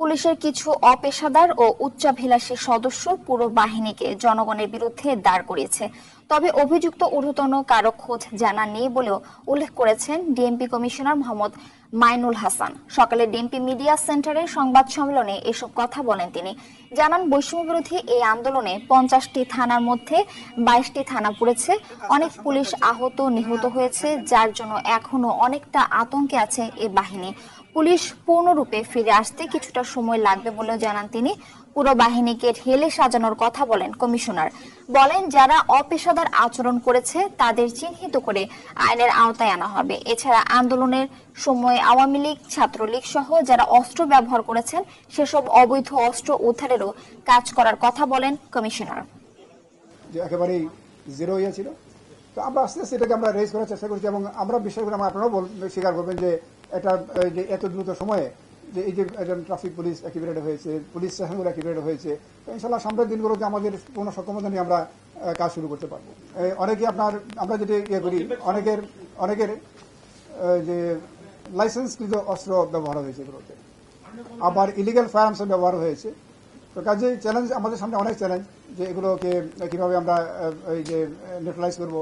পুলিশের কিছু অপেশাদার ও উচ্চাভিলাষী সদস্য পুরো বাহিনীকে জনগণের বিরুদ্ধে দাঁড় করিয়েছে। তবে অভিযুক্ত ঊর্ধ্বতন কারও খোঁজ জানা নেই বলেও উল্লেখ করেছেন ডিএমপি কমিশনার মোহাম্মদ মাইনুল হাসান। সকালে ডিএমপি মিডিয়া সেন্টারে সংবাদ সম্মেলনে এসব কথা বলেন তিনি। জানান বৈষম্য বিরোধী এই আন্দোলনে পঞ্চাশটি থানার মধ্যে বাইশটি থানা পড়েছে। অনেক পুলিশ আহত, নিহত হয়েছে, যার জন্য এখনও অনেকটা আতঙ্কে আছে এ বাহিনী। পুলিশ পূর্ণরূপে ফিরে আসতে কিছুটা সময় লাগবে বলেও জানান তিনি। পুরো বাহিনীকে ঢেলে সাজানোর কথা বলেন কমিশনার। বলেন, যারা অপেশাদার আচরণ করেছে, তাদের চিহ্নিত করে আইনের আওতায় আনা হবে। এছাড়া আন্দোলনের সময় আওয়ামী লীগ, ছাত্রলীগ সহ যারা অস্ত্র ব্যবহার করেছেন, সেসব অবৈধ অস্ত্র উদ্ধারেরও কাজ করার কথা বলেন কমিশনার। যে একেবারেই জিরো ইয়ে ছিল। তো আমরা আস্তে আস্তে এটাকে আমরা রেজ করার চেষ্টা করছি এবং আমরা বিশ্বাস করি আপনারাও স্বীকার করবেন যে এটা এত দ্রুত সময়ে যে এই যে একজন ট্রাফিক পুলিশ অ্যাক্টিভেটেড হয়েছে পুলিশ স্টেশনগুলো অ্যাক্টিভেটেড হয়েছে ইনশাল্লাহ সামনের দিনগুলোতে আমাদের পূর্ণ সক্ষমতা নিয়ে আমরা কাজ শুরু করতে পারব। অনেকে আপনার, আমরা যেটি ইয়ে করি, অনেকের অনেকের যে লাইসেন্সকৃত অস্ত্র ব্যবহার হয়েছে এগুলোতে। আবার ইলিগাল ফায়ার ব্যবহার হয়েছে। তো কাজে চ্যালেঞ্জ আমাদের সামনে অনেক চ্যালেঞ্জ যে এগুলোকে কীভাবে আমরা এই যে নিউট্রালাইজ করব